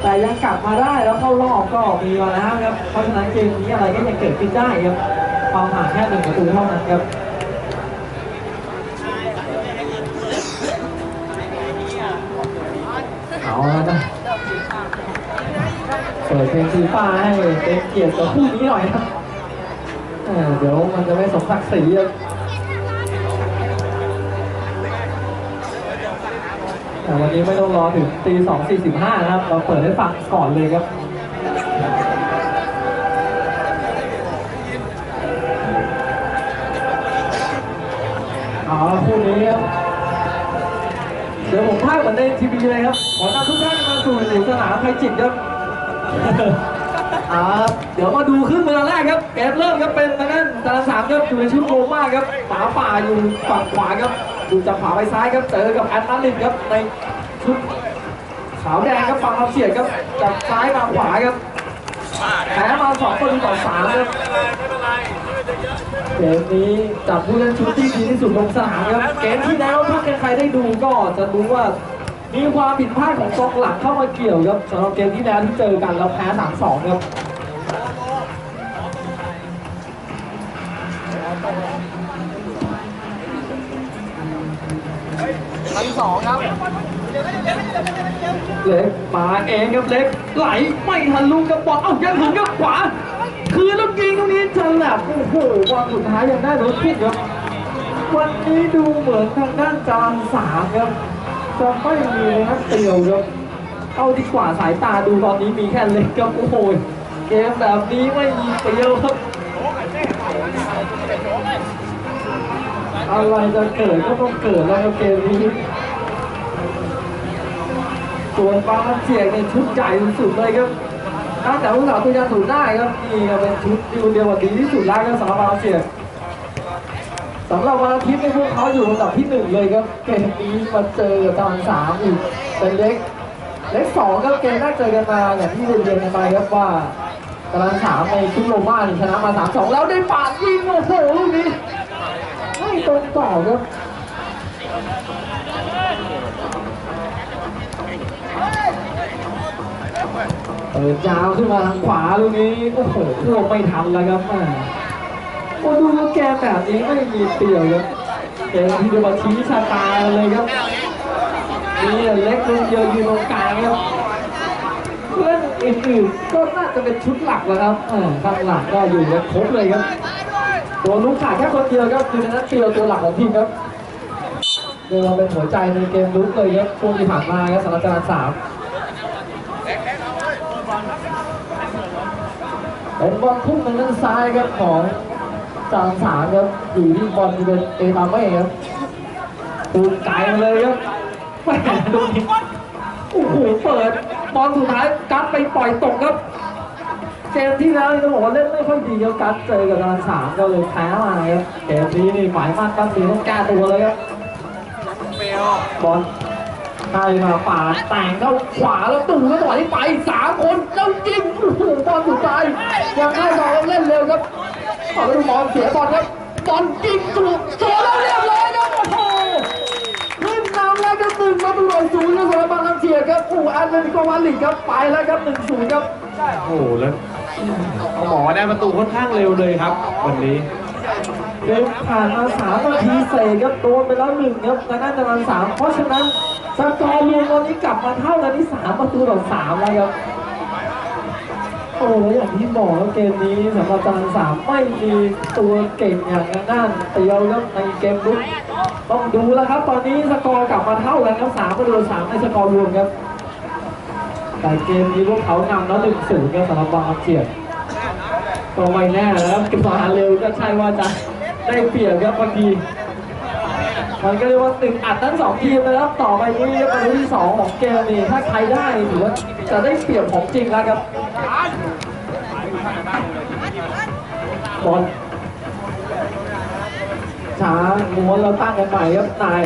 แต่ยังกลับมาได้แล้วเข้ารอบก็มีมาแล้วครับ เพราะฉะนั้นเกมนี้อะไรก็ยังเกิดขึ้นได้ครับความห่างแค่หนึ่งประตูเท่านั้นครับเอาแล้วนะเปิดเพลงสีฟ้าให้เป็นเกียรติกับคู่นี้หน่อยครับเออเดี๋ยวมันจะไม่สมศักดิ์ศรีครับ แต่วันนี้ไม่ต้องรอถึงตีสองสี่สิบห้านะครับ เราเปิดให้ฟังก่อนเลยครับเอาละคู่นี้ครับเดี๋ยวผมพากย์เหมือนในทีวีเลยครับ ขอนำทุกท่านมาสู่สนามไทยจิตครับอ่าเดี๋ยวมาดูครึ่งเวลาแรกครับเกมเริ่มครับเป็นทางด้านตาราสามครับอยู่ในชุดโรม่าครับหมาป่าอยู่ฝั่งขวาครับ ดูจากขวาไปซ้ายครับเจอกับแอตลนติกครับในชุดขาวแดงครับฝั่งเราเฉียดครับจากซ้ายมาขวาครับแพ้มาสองประตูต่อสามครับเกมนี้จับผู้เล่นชุดที่ดีที่สุดลงสนามครับเกมที่แล้วถ้าใครได้ดูก็จะรู้ว่ามีความผิดพลาดของกองหลังเข้ามาเกี่ยวครับสำหรับเกมที่แล้วที่เจอกันเราแพ้3-2ครับ พันสองครับ เล็กมาเองครับเล็กไหลไม่ทันลูกกระบอกเอ้ายังถึงกับขวา คือลูกยิงตรงนี้ฉลับโอ้โหวันสุดท้ายยังได้รถพุ่งครับ วันนี้ดูเหมือนทางด้านจานสามครับจะไม่มีนักเตียวครับเอาดีกว่าสายตาดูตอนนี้มีแค่เล็กครับโอ้โหเกมแบบนี้ไม่มีเตียวครับ อะไรจะเกิดก็ต้องเกิดแล้วเกมนี้ส่วนบาเจียกเนี่ยชุดใหญ่สุดเลยครับตั้งแต่ผู้สาวตัวยาสูนได้ครับนี่ก็เป็นชุดดิวเดียวกับดีที่สุดแล้วครับสำหรับบาเจียกสำหรับวันอาทิตย์ในพวกเขาอยู่อันดับที่หนึ่งเลยครับเกมนี้มาเจอกับตอนสามอีกเป็นเล็กเล็กสองก็เกมแรกเจอกันมาอย่างที่เรียนกันไปครับว่าตารางสามในชุดโรม่าชนะมาสามสองแล้วได้ปาดยิงโอ้โหลูกนี้ ไม่ตรงต่อครับเปิดยาวขึ้นมาทางขวาลูกนี้โอ้โหควบไม่ทันแล้วครับแม่โอ้ดูว่าแกแบบนี้ไม่มีเปรียวครับเกมที่จะมาชี้ชะตาเลยครับนี่เล็กลงเดียวยืนตรงกลางครับเพื่อนอื่นๆก็น่าจะเป็นชุดหลักแล้วครับข้างหลังก็อยู่ครบเลยครับ ตัวลูกขาดแค่คนเดียวครับคือนักเตียวตัวหลักของทีมครับเรียกว่าเป็นหัวใจในเกมลุกเลยครับช่วงที่ผ่านมาครับสำหรับจานสามเป็นบอลพุ่งทางด้านซ้ายครับของจางสามครับอยู่ที่บอลเป็นเอตาเม่ครับตูนไกลมาเลยครับแม่ดูนี่โอ้โหเปิดบอลสุดท้ายกัดไปปล่อยตกครับ เกมที่แล้วนี่ต้องบอกว่าเล่นไม่ค่อยดีครับกัดเจอกับจางสามก็เลยแพ้มาครับเกมนี้นี่หมายมั่นตั้งตีต้องแก้ตัวเลยครับบอลใช่มาป่าดแต่งเข้าขวาแล้วตู่แล้วถอยไปสามคนแล้วยิงโอ้โหบอลสุดท้ายยังให้บอลเล่นเร็วครับขอไปดูบอลเสียบอลครับบอลยิงถูกโถแล้วเรียบร้อยครับโอ้โหขึ้นนำแล้วครับหนึ่งประตูต่อศูนย์ครับสำหรับบางน้ำเชียร์ครับโอ้โหอันเป็นกวาลิกครับไปแล้วครับหนึ่งศูนย์ครับโอ้โหแล้วเอา หมอได้ประตูค่อนข้างเร็วเลยครับ วันนี้เกมผ่านมาสามนาทีเศษครับโดนไปแล้วหนึ่งครับทางด้านตะวันสามเพราะฉะนั้นสกอร์รวมตอนนี้กลับมาเท่ากันที่สามประตูต่อสามแล้วครับโอ้แล้วอย่างที่บอกว่าเกมนี้สำหรับตารางสามไม่มีตัวเก่งอย่างทางด้านเตียวครับในเกมลุกต้องดูแล้วครับ ตอนนี้สกอร์กลับมาเท่ากันครับสามประตูสามในสกอร์รวมครับแต่เกมนี้พวกเขานำแล้วหนึ่งศูนย์ครับสำหรับบางเฉีย ดก็ไม่แน่นะครับเก็บมาเร็วก็ใช่ว่าจะได้เปรียบครับบางทีมันก็เรียกว่าตึงอัดทั้งสองทีมนะครับต่อไปนี้ประตูที่สองของเกมนี่ถ้าใครได้ถือว่าจะได้เปรียบของจริงแล้วครับบอลช้าม้วนเราตั้งกันใหม่ครับนาย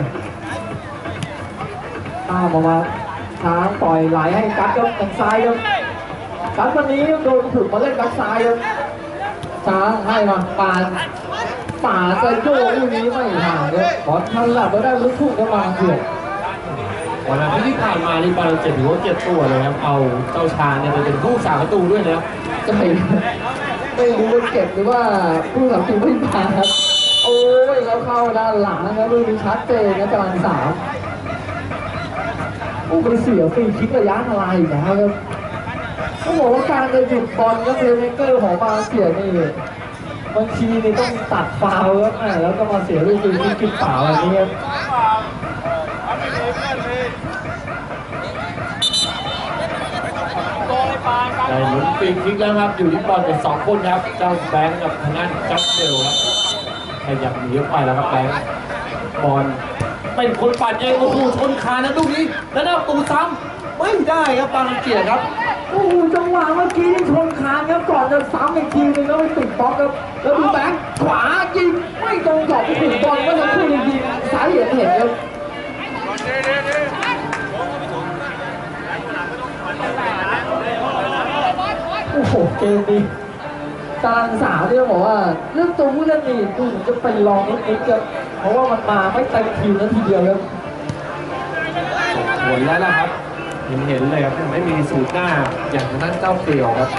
ตามออกมาช้างปล่อยไหลให้กัดครับทางซ้ายครับกัดวันนี้โดนถูกมาเล่นกัดซ้ายครับ ช้างให้มาปานป่าจะโยกลูกนี้ไม่ห่างครับบอลทันหลับแล้วได้ลูกทุ่งเข้ามาเถื่อนวันนั้นที่ผ่านมานี่บาลเจ็บถือว่าเจ็บตัวเลยครับ เอาเจ้าชาเนี่ยไปเป็นผู้สาประตูด้วยนะครับจะไม่ไม่รู้ว่าเก็บหรือว่าผู้สับทีมไม่มาครับ โอ้ยแล้วเข้าด้านหลังนะครับลูกนี้ชัดเจนนะจรันสามโอ้ไปเสียฟรีคิกระยะอะไรอีกแล้วครับ ต้องบอกว่าการจะหยุดบอลก็เพลย์เมเกอร์ของมาเสียนี่บางทีนี่ต้องตัดฟาวแล์ครับอ่าแล้วก็มาเสียลูกฟรีคิกกินเปล่าแบบนี้ครับได้หมุนปีกคิกแล้วครับ อยู่ที่บอลเป็นสองคนครับ เจ้าแบงค์กับทางด้านจับเบลครับขยับหนีออกไปแล้วครับแบงค์บอลเป็นคนปัดเองโอ้โหชนคานะลูกนี้ แล้วนะตูซ้ำไม่ได้ครับบางเกียรติครับ โอ้โหจังหวะเมื่อกี้ที่ชนคานครับก่อนจะซ้ำอีกทีนึงแล้วไปติดบล็อกครับแล้วดูแบงค์ขวายิงไม่ตรงกรอบโอ้บอลเมื่อสักครู่นี้ยิงซ้ายเห็นเห็นครับโอ้โหเกมนี้ตารางสามเนี่ยบอกว่าเรื่องตัวผู้เล่นนี่ดูเหมือนจะเป็นรองนิดๆครับเพราะว่ามันมาไม่เต็มทีมแล้วทีเดียวครับผลแล้วนะครับ เห็นเห็นเลยครับไม่มีสูตรหน้าอย่างทางด้านเจ้าเปรียวครับ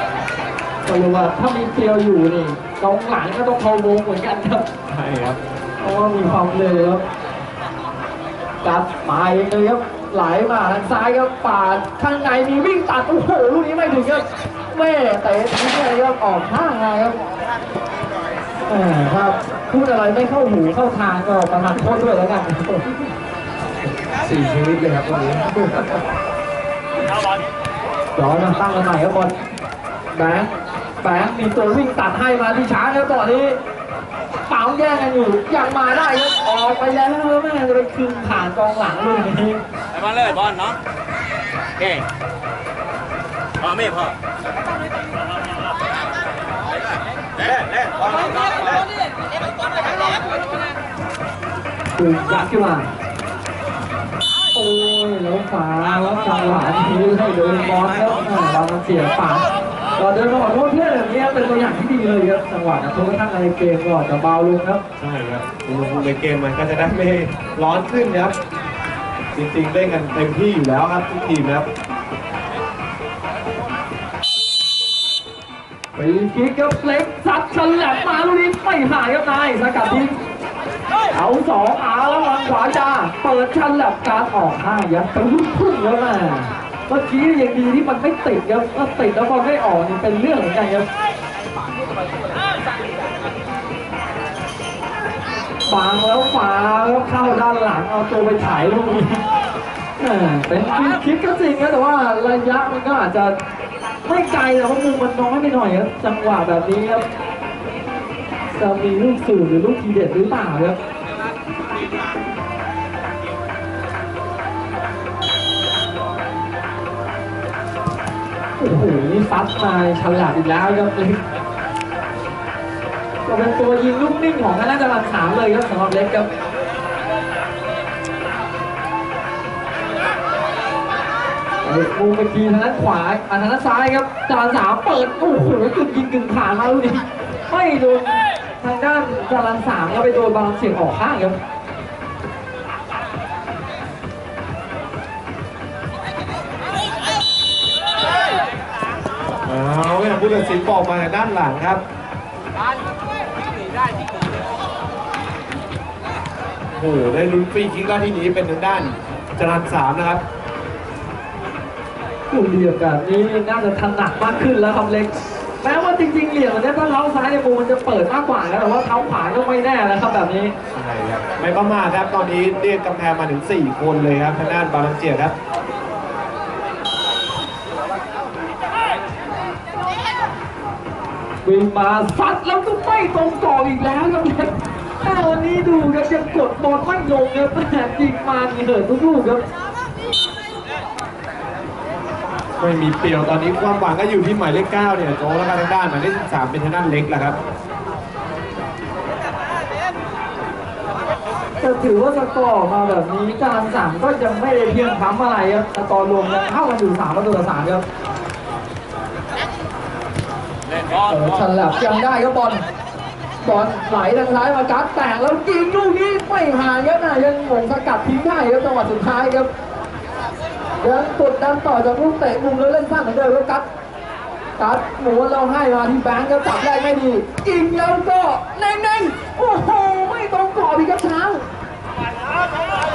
ก็รู้ว่าถ้ามีเปรียวอยู่นี่กองหลังก็ต้องเข้าวงเหมือนกันครับใช่ครับเพราะว่ามีความเร็วครับกัดมาเองเลยครับไหลมาทางซ้ายครับปาดข้างในมีวิ่งตัดโอ้โหลูกนี้ไม่ถึงครับแม่เตะทิ้งเลยครับออกข้างมาครับแหมครับพูดอะไรไม่เข้าหูเข้าทางก็ประทานโทษด้วยแล้วกันสี่ชีวิตเลยครับตรงนี้ ย้อมาตั้งกันใหม่ครับบอลแบงค์แบงค์มีตัววิ่งตัดให้มาที่ช้าแล้วต่อนี้เป๋าแย่งกันอยู่ยังมาได้ครับออกไปแล้วแม่จะไปคืนผ่านกองหลังลูกนี้ไปบอลเลยบอลเนาะเก่งพอไม่พอเล่นเล่นบอลบอลบอลคือยักขึ้นมาโอ้ย แล้วฟ้าแล้วจังหวะนี้ให้โดนบอลแล้วอ่าบอลมันเสียฝาก่อนเดินมาขอโทษเพื่อนแบบนี้เป็นตัวอย่างที่ดีเลยครับจังหวะนะทุกท่านในเกมก่อนจะเบาลงครับใช่ครับอุณหภูมิในเกมมันก็จะได้ไม่ร้อนขึ้นนะครับ จริงๆเล่นกันเต็มที่อยู่แล้วครับทุกทีมนะครับไปคิกครับเล็กซัดฉลับมาลูกนี้ไม่หายครับนายสกัดทิ้ง เอาสองอาแล้ววางขวาจ้า เปิดฉลับการออกห้ายัดไปลูกพุ่งแล้วแม่เมื่อกี้ยังดีที่มันไม่ติดครับถ้าติดแล้วบอลไม่ออกนี่เป็นเรื่องเหมือนกันครับบังแล้วฝาแล้วเข้าด้านหลังเอาตัวไปถ่ายลูกนี้แหม่เป็นฟรีคิกก็จริงนะแต่ว่าระยะมันก็อาจจะไม่ไกลแต่ว่ามุมมันน้อยไปหน่อยครับจังหวะแบบนี้ครับจะมีลูกสูงหรือลูกทีเด็ดหรือเปล่าครับ โอ้โหนี่ซัดมาฉลาดอีกแล้วครับเล็กก็เป็นตัวยิงลูกนิ่งของคณะจรันสามเลยครับสำหรับเล็กครับเอ้ยมุมไปทีทางด้านขวาอันทางด้านซ้ายครับจานสามเปิดโอ้โหกึ่งยิงกึ่งขามาลูกนี้ไม่โดนทางด้านจารันสามแล้วไปโดนบอลเสียงออกข้างครับ ผู้ตัดสินบอกมาจากด้านหลังครับโอ้โหได้ลุ้นฟรีคิกแล้วทีนี้เป็นทางด้านจรันสามนะครับลูกเหลี่ยมแบบนี้น่าจะถนัดมากขึ้นแล้วครับเล็กแม้ว่าจริงๆเหลี่ยมอันเนี้ยถ้าเท้าซ้ายในยมุมมันจะเปิดมากกว่านะแต่ว่าเท้าขวาก็ไม่แน่แล้วครับแบบนี้ใช่ครับไม่ประมาทครับตอนนี้เรียกกำแพงมาถึง 4 คนเลยครับทางด้านบาลังเจียครับ วิ่งมาซัดแล้วก็ไม่ตรงกรอบอีกแล้วครับเล็กแต่วันนี้ดูครับยังกดบอลไม่ลงครับแม่ยิงมามีเหินทุกลูกครับไม่มีเปรียวตอนนี้ความหวังก็อยู่ที่หมายเลข9เนี่ยโจ้แล้วก็ทางด้านหมายเลข13เป็นทางด้านเล็กแหละครับจะถือว่าสกอร์ออกมาแบบนี้จานสามก็ยังไม่ได้เพียงพร้ำอะไรครับสกอร์รวมยังเท่ากันอยู่สามประตูต่อสามครับ ฉลลับยังได้ครับบอลบอลไหลทางซ้ายมากัดแต่งแล้วยิงลูกนี้ไม่ห่างครับนะยังหมงสกัดทิ้งได้ครับจังหวะสุดท้ายครับยังกดดันต่อจากลูกเตะมุมแล้วเล่นสั้นเหมือนเดิมแล้วกัดกัดหมูเราให้มาที่แบงค์ก็จับแรกไม่ดียิงแล้วก็เน่งๆโอ้โหไม่ตรงกรอบอีกครับช้า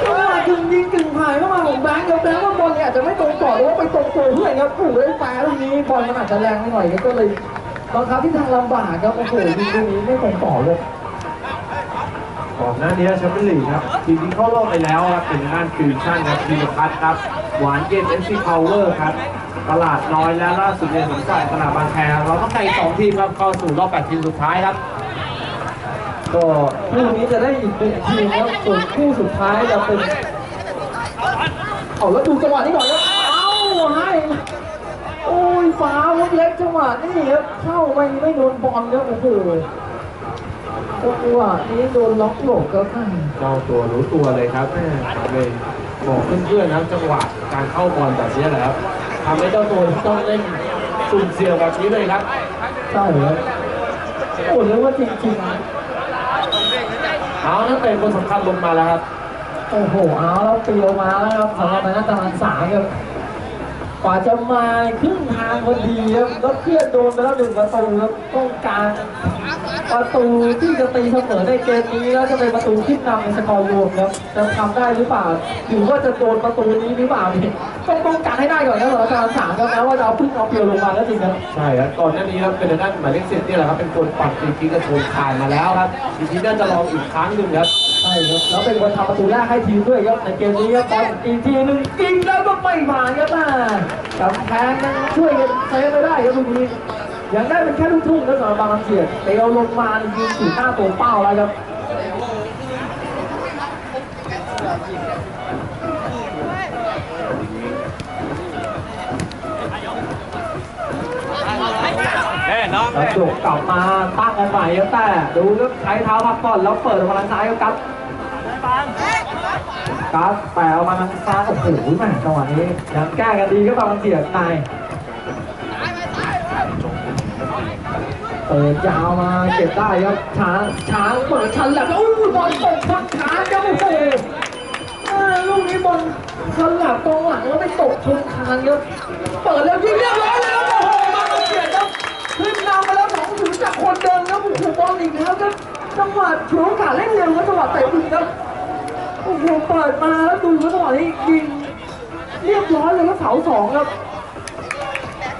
จังหวะกึ่งยิงกึ่งผ่านเข้ามาของแบงค์ครับแบงค์ว่าบอลเนี่ยอาจจะไม่ตรงกรอบหรือว่าไปตรงตัวเพื่อนครับโอ้โหได้แปรลูกนี้บอลมันอาจจะแรงไปหน่อยก็เลย บังคับที่ทางลำบากครับโอ้โหยิงลูกนี้ไม่ตรงกรอบเลยก่อนหน้านี้แชมเปี้ยนลีกครับทีมที่เข้ารอบไปแล้วครับเป็นงานฟิวชั่นครับทีมพัทครับ หวานเย็นเอฟซีพาวเวอร์ครับตลาดน้อยและล่าสุดในสวนสายตลาดบางแคเราต้องการอีกสองทีมครับเข้าสู่รอบแปดทีมสุดท้ายครับก็คู่นี้จะได้อีกหนึ่งทีมครับส่วนคู่สุดท้ายจะเป็นเอาแล้วดูจังหวะนี้ก่อนครับเอ้าให้โอ้ย ฟ้าวุดเล็กจังหวะนี้ครับเข้าไม่ไม่โดนบอลครับโอ้โหจังหวะนี้โดนล็อกหลบครับเจ้าตัวรู้ตัวเลยครับแม่เลยบอกเพื่อนๆนะครับจังหวะการเข้าบอลแบบนี้แหละครับทำให้เจ้าตัวต้องเล่นสุ่มเสี่ยงแบบนี้เลยครับใช่ครับโอ้เรียกว่าจริงๆเอานักเตะคนสำคัญลงมาแล้วครับ โอ้โหเอาแล้วเปรียวมาแล้วครับสำหรับนักตะวันสามครับ กว่าจะมาครึ่งทางพอดีครับแล้วเพื่อนโดนไปแล้วหนึ่งประตูครับต้องการประตูที่จะตีเสมอในเกมนี้แล้วจะเป็นประตูขึ้นนำในสกอร์รวมครับจะทำได้หรือเปล่าหรือว่าจะโดนประตูนี้หรือเปล่าเนี่ยต้องป้องกันให้ได้ก่อนนะสำหรับตะวันสามครับนะว่าจะเอาพึ่งเอาเปรียวลงมาก็จริงครับใช่ครับก่อนหน้านี้ครับเป็นด้านหมายเลขสิบนี่แหละครับเป็นคนปัดฟรีคิกระโชนคานมาแล้วครับทีนี้น่าจะลองอีกครั้งหนึ่งครับ ช่ครับแล้วเป็นคนทำประตูแรกให้ทีมด้วยครับในเกมนี้ครับบอลอีกทีหนึงยิงแล้วก็ไม่ผ่านครับน่ากำแพงยังช่วยกันเซฟไม่ได้ครับลูกนี้ยังได้เป็นแค่ลูกทุ่งนะสำหรับบางลำเฉียดเตะลงมายิงสู่หน้าตัวเป้าแล้วครับเฮ้ยน้องแล้วจบกลับมาตั้งกันใหม่ครับแต่ดูครับใช้เท้าพักก่อนแล้วเปิดออกมาทางซ้ายครับ กัดกัดแปะออกมาทางซ้ายโอ้โหแม่จังหวะนี้ยังแก้กันดีก็บางเฉียดนเปิดยาวมาเก็บได้ครับช้างช้างเปิดชันแหลมโอ้บอลตกทักช้างครับโอ้โหลูกนี้บอลชันแหลมตรงหลังแล้วไปตกชนคานครับเปิดแล้วยิงเรียบร้อยแล้วโอ้โหมาเสียครับขึ้นนำมาแล้วสองศูนย์จากคนเดิมครับโอ้โหบอลอีกแล้วครับจังหวะฉวยโอกาเล่นเร็วครับจังหวะเตะถึงครับ โอ้โหเปิดมาแล้วดูครับจังหวะนี้ยิงเรียบร้อยเลยครับเสาสองครับ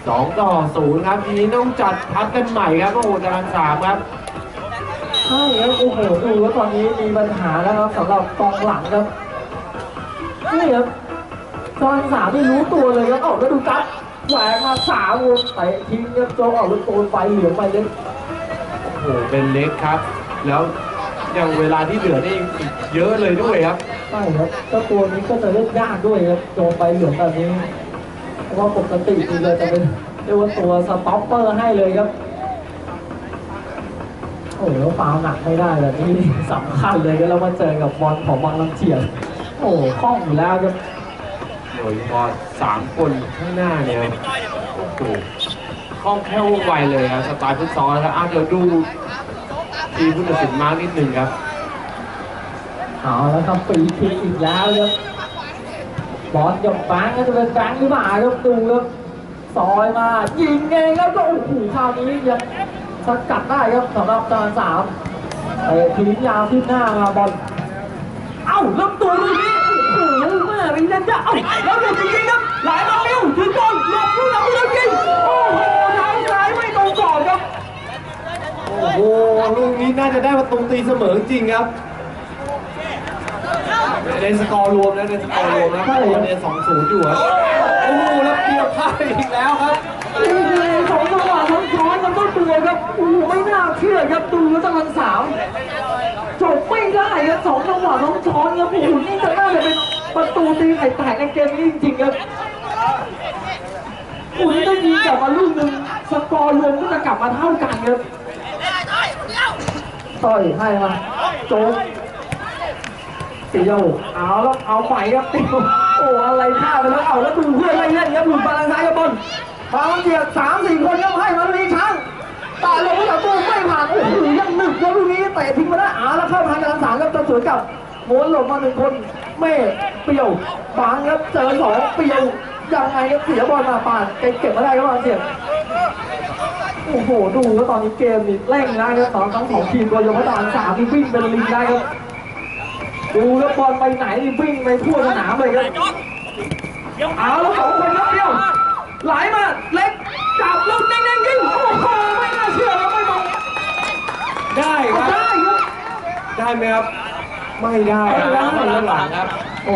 สองต่อศูนย์ครับทีนี้ต้องจัดพักกันใหม่ครับโอ้โหตารางสามครับใช่ครับโอ้โหดูว่าตอนนี้มีปัญหาแล้วครับสำหรับกองหลังครับนี่ครับตอนสามไม่รู้ตัวเลยครับเอ้าแล้วดูกัดแหวกมาสามวงเตะทิ้งครับโจกเอาลูกโตนไปเหลืองไปเลยโอ้โหเป็นเล็กครับ แล้ว ยังเวลาที่เหลือนี่อีกเยอะเลยด้วยครับใช่ครับก็ตัวนี้ก็จะเล่นยากด้วยครับโจมไปเหลืองแบบนี้เพราะว่าปกตินี่เลยจะเป็นเรียกว่าตัวสต็อปเปอร์ให้เลยครับโอ้โหแล้วฟาวล์หนักไม่ได้แบบนี้สำคัญเลยก็แล้วมาเจอกับบอลของบางลำเฉียดโอ้โหคล่องอยู่แล้วครับโดยเฉพาะสามคนข้างหน้าเนี่ยโอ้โหคล่องแคล่วว่องไวเลยครับสไตล์ฟุตซอลนะครับอะเดี๋ยวดู ทีมผู้ตัดสินมากนิดหนึ่งครับเอาแล้วครับฟรีคิกอีกแล้วครับบอลหยกแบงก็จะเป็นแบงหรือเปล่าครับดูครับซอยมายิงเองครับก็โอ้โหคราวนี้ยังสกัดได้ครับสำหรับจานสามเตะทิ้งยาวขึ้นหน้ามาบอลเอ้าล้วตัวลูกนี้โอ้โหแม่เป็นยันจะเอ้าแล้วเด็กจริงครับหลายมาเร็วถึงบอลหลบลูกหลังแล้วยิงโอ้โหทางซ้ายไม่ตรงก่อนครับ โอ้โหลูกนี้น่าจะได้ประตูตีเสมอจริงครับในสกอร์รวมนะในสกอร์รวมนะตอนนี้สองศูนย์อยู่ครับโอ้โหแล้วเปรียบพลาดอีกแล้วครับโอ้โหสองจังหวะทั้งซ้อนมันก็ตัวครับโอ้โหไม่น่าเชื่อครับดูแล้วจังหวะสามจบไม่ได้ครับสองจังหวะทั้งซ้อนครับโอ้โหนี่จะน่าจะเป็นประตูตีไข่แตกในเกมนี้จริงๆครับโอ้โหนี่ถ้ายิงกลับมาลูกหนึ่งสกอร์รวมก็จะกลับมาเท่ากันครับ ต่อยให้มาโจ๊กเตียวเอาแล้วเอาใหม่ครับตียวโอ้อะไรพลาไปแล้วเอาแล้วดูเพื่อนไม่เล่นครับหลุดบาลานซ้ายกับบอลบางเดียดสามสี่คนก็ให้มาลูกนี้ช้างตาลงจากตัวไม่ผ่านโอ้โหยังหนึบแล้วลูกนี้เตะทิ้งมาได้อาแล้วเข้าทางการสามครับจะสวนกับม้วนหลบมาหนึ่งคนเมฆเปียวบางครับเจอสองเปียวยังไงครับเสียบอลมาปานเก็บมาได้ครับบางเสียง โอ้โหดูแล้วตอนนี้เกมนี่เร่งนะครับสองทั้งสองทีมตัวยกพัฒนสามนี่วิ่งเป็นลิงได้ครับดูแล้วบอลไปไหนวิ่งไปทั่วสนามเลยครับเอาแล้วสองคนนัดเดียวไหลมาเล็กจับลูกเด้งๆยิงโอ้โหไม่น่าเชื่อครับไม่มองได้ครับได้ครับได้ไหมครับ ไม่ได้ครับไม่ได้แล้วหลังครับ โอ้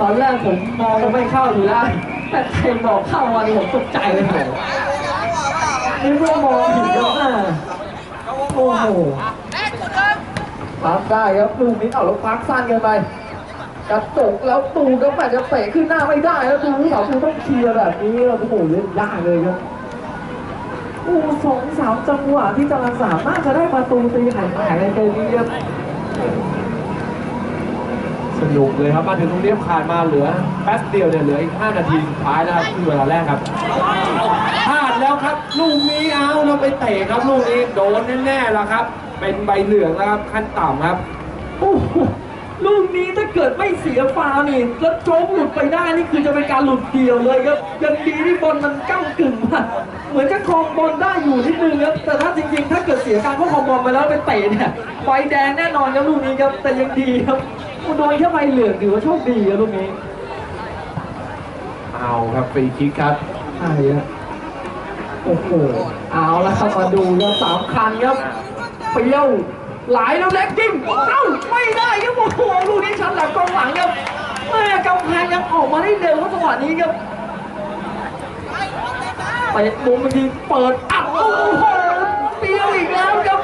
ตอนแรกผมมองไม่เข้าอยู่แล้วแต่ใครบอกเข้ามานี่ผมตกใจเลยครับ นี่เพื่อมองผิดครับอ่าโอ้โหพักได้ครับลูกนี้เอาแล้วพักสั้นกันไปกระตกแล้วตูก็แปจะเตะขึ้นหน้าไม่ได้แล้วดูผู้สาวตูต้องเคลียร์แบบนี้โอ้โหเล่นยากเลยครับโอ้สองสามจังหวะที่จะสามารถจะได้ประตูตีไข่แตกในเกมนี้ครับสนุกเลยครับมาถึงตรงนี้ผ่านมาเหลือแป๊บเดียวเนี่ยเหลืออีก 5 นาทีสุดท้ายนะครับครึ่งเวลาแรกครับพลาด แล้วครับ ลูกนี้เอาเราไปเตะครับ ลูกนี้โดนแน่ๆแล้วครับ เป็นใบเหลืองแล้วครับขั้นต่ำครับโอ้โหลูกนี้ถ้าเกิดไม่เสียฟาวล์นี่แล้วโจ๊กหลุดไปได้นี่คือจะเป็นการหลุดเดียวเลยครับยังดีที่บอลมันก้ากึ่งมาเหมือนจะครองบอลได้อยู่นิดนึงครับแต่ถ้าจริงๆ ถ้าเกิดเสียการควบครองบอลไปแล้วไปเตะเนี่ยไฟแดงแน่นอนครับลูกนี้ครับแต่ยังดีครับโดนแค่ใบเหลืองถือว่าโชคดีครับลูกนี้ เอาครับฟรีคิกครับใช่ครับ โอ้โหเอาละครับมาดูครับสามคันครับเปรี้ยวหลแล้วเล็กจิ้มเอ้าไม่ได้ครับโอ้โหลูกนี้ชันหลังกองหลังครับแม่กำแพงยังออกมาได้เร็วครับจังหวะนี้ครับไปมุมบางทีเปิดอัดโอ้โหเปรี้ยวอีกแล้วครับ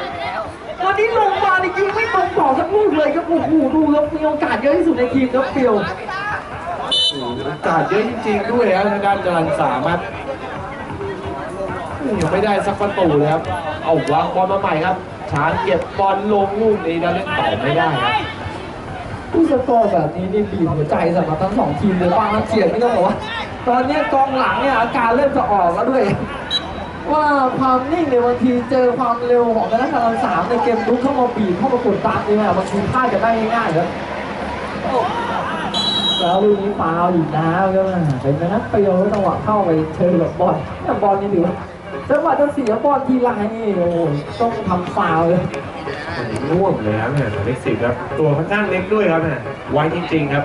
วันนี้ลงมานี่ยิงไม่ตรงกรอสักลูกเลยครับโอ้โหดูครับมีโอกาสเยอะที่สุดในทีมครับเปรี้ยวโอกาสเยอะจริงๆด้วยครับด้านจรันสามครับ ยังไม่ได้สักประตูเลยครับ เอาวางบอลมาใหม่ครับช้างเก็บบอลลงลูกนี้แล้วเล่นต่อไม่ได้ครับผู้สกอร์แบบนี้นี่บีบหัวใจสำหรับทั้งสองทีมเลยบางนัดเสียงนี่ต้องบอกว่า ตอนเนี้ยกองหลังเนี่ยอาการเริ่มจะออกแล้วด้วย ว่าความนิ่งในยบางทีเจอความเร็วของคณะกรรมสามในเกมลุกเข้ามาบีบเข้ามากดดันเนี่ยบางทีพลาดกันได้ง่ายๆครับแล้วลูกนี้ฟาวล์อีกแล้วครับเป็นนัดเปรียวจังหวะเข้าไปเชิญกับบอลเนี่ยบอลนี่ถือว่า จังหวะจะเสียบอลทีไรนี่โอ้โหต้องทำฟาวล์เลยร่วงเลยครับเนี่ยหมายเลขสิบครับ ตัวค่อนข้างเล็กด้วยครับเนี่ยไวจริง ๆ ครับ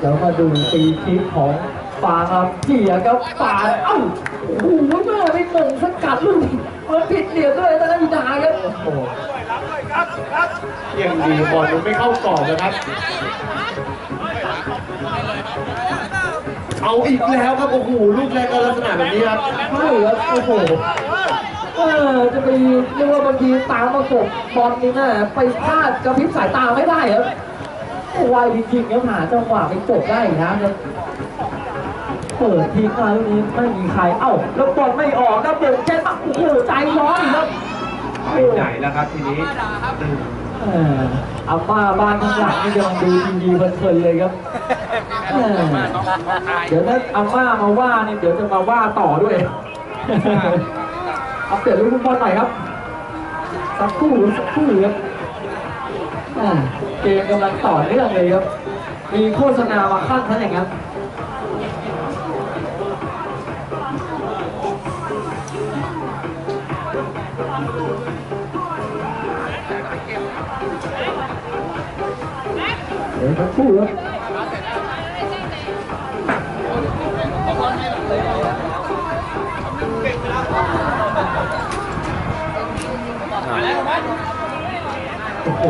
แล้วมาดูตีคิกของฟางครับเกียร์ครับฟางเอ้าโอ้โหแม่ไม่มงสกัดลูกนี้มันผิดเหลี่ยมด้วยนะอิดาครับโอ้โห ยังดีบอลมันไม่เข้ากรอบนะครับ เอาอีกแล้วครับโอ้โหลูกแรกก็ลักษณะแบบนี้ครับใช่ครับโอ้โหเออจะไปเรียกว่าบางทีตามประกบบอลนี่นะไปพลาดกระพริบสายตาไม่ได้ครับโอ้ไวจริงๆครับหาจังหวะไปกดได้นะครับเปิดทิ้งมาลูกนี้ไม่มีใครเอ้าแล้วบอลไม่ออกครับเดินเจ็ดโอ้โหใจร้อนครับ ไปไหนแล้วครับทีนี้เอออาม่าบ้านข้างหลังนี่ยังดูทีวีเพลินๆเลยครับเออเดี๋ยวถ้าอาม่ามาว่านี่เดี๋ยวจะมาว่าต่อด้วยเอาเปลี่ยนลูกฟุตบอลหน่อยครับ สักครู่สักครู่ครับอ่าเกมกำลังต่อเนื่องเลยครับ มีโฆษณามาขั้นท่านอย่างนั้น เดี๋ยวสักครู่ครับโอ้โห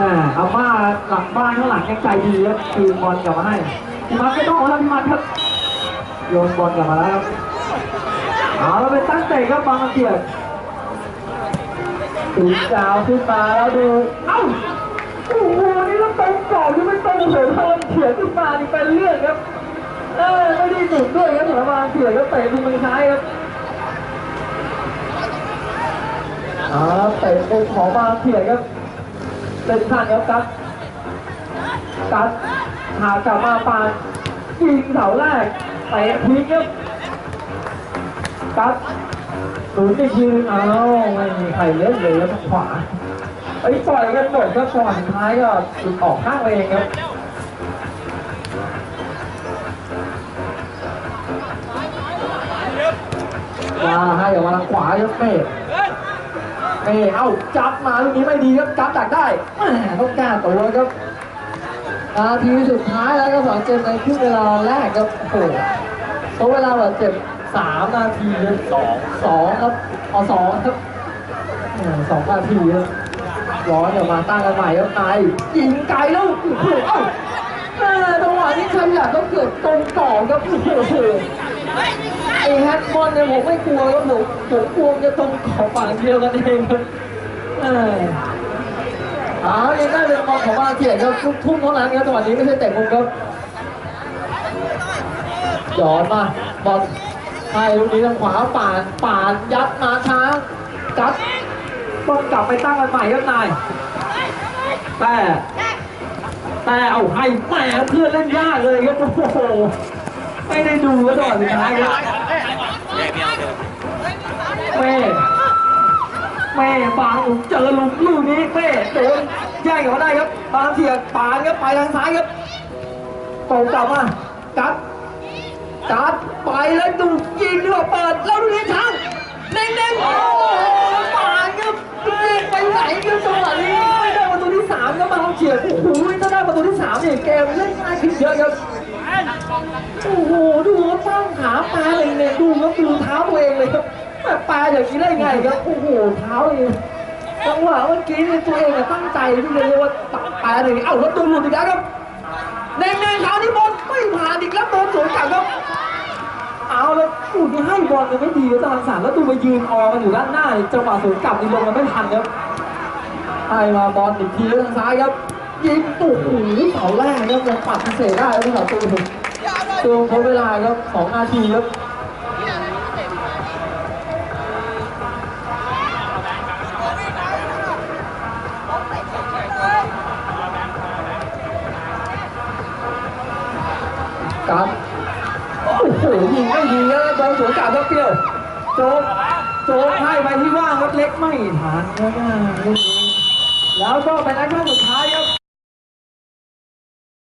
อ่าอาม่าหลังบ้านข้างหลังยังใจดีครับคืนบอลกลับมาให้พี่มัดไม่ต้องแล้วพี่มัดครับโยนบอลกลับมาแล้วครับเอาแล้วไปตั้งเตะครับบางเกียรติตูดจาวขึ้นมาแล้วดูเอ้าโอ้โห กรอบยังไม่ตรงเฉยเทินเขียนขึ้นมานี่เป็นเรื่องครับเออไม่ได้สุดด้วยครับสำหรับบาเกียรติก็เตะมุมมือซ้ายครับอ่าเตะมุมของบางเกียรติครับเป็นท่านครับกัดกัดหากลับมาปานยิงเสาแรกเตะทิ้งครับกัดหนุนอีกทีนึงอ้าวไม่มีใครเล่นเลยครับขวา อ้ยปล่อยกันหมดก็ก่อนสุดท้ายก็หลุดออกข้างไปเองครับมาให้ออกมาทางขวาครับเมฆเมฆเอ้าจับมาลูกนี้ไม่ดีครับจับดักได้แหมต้องแก้าตัวครับนาทีสุดท้ายแล้วก็สองเจมในครึ่งเวลาแรกครับโอ้โหตัวเวลาแบบเจ็บสามนาทีสองสองครับเอาสองครับสองนาทีครับ ร้อนเดี๋ยวมาตั้งกันใหม่ครับนายยิงไกลแล้วโอ้โหเอ้าจังหวะนี้ขยันต้องเกือบตรงต่อครับโอ้โหไอ้แฮตบอลเนี่ยผมไม่กลัวครับผมผมกลัวจะตรงขอบฝั่งเดียวกันเองเออเอายังได้เป็นบอลของมาเกียรติครับทุกทุ่มเท่านั้นครับจังหวะนี้ไม่ใช่เตะมุมครับย้อนมาบอลให้ลูกนี้ทางขวาป่านป่านยัดมาช้างจัด ต้องกลับไปตั้งกันใหม่ครับนาย แต่แต่เอาให้แหมเพื่อนเล่นยากเลยครับโอ้โหไม่ได้ดูก็ตอนสุดท้ายครับแม่เอาเถอะแม่แม่บางหลุมเจอลุมลูกนี้แม่โดนแย่งกันมาได้ครับบางเทียปานครับไปทางซ้ายครับตรงกลับมาจัดจัดไปแล้วดูยิงด้วยเปิดแล้วดูนี้ช้างเน่งๆโอ้โหปานครับยิง ไหนครับจังหวะนี้ไม่ได้ประตูที่สามครับมาลองเฉียดโอ้โหถ้าได้ประตูที่สามเนี่ยเกมเล่นง่ายขึ้นเยอะครับโอ้โหดูครับตั้งขาปลาเลยเนี่ยดูครับดูเท้าตัวเองเลยครับแม่ปลาอย่างนี้ได้ไงครับโอ้โหเท้าเองจังหวะเมื่อกี้เนี่ยตัวเองตั้งใจที่จะเรียกว่าตัดปลาเลยเอ้าแล้วตัวหลุดอีกแล้วครับเน่งๆคราวนี้บอลไม่ผ่านอีกแล้วโดนสวนกลับครับเอาแล้วอูนี่ให้บอลมันไม่ดีก็ตามสารแล้วดูมายืนออกันอยู่ด้านหน้าจังหวะสวนกลับนี่ลงมันไม่ทันครับ ให้มาบอลอีกทีทางซ้ายครับ ยิงตู่หูเสาแรกครับยังปัดพิเศษได้ครับผู้สาวตูนตัวทดเวลาครับสองนาทีครับการโอ้โหยิงไม่ดีครับโดนสวนกลับครับเปรี้ยวโจ๊กโจ๊กให้ไปที่ว่างครับเล็กไม่ทันครับอ่าลูกนี้ แล้วก็เป็นนัดครั้งสุดท้าย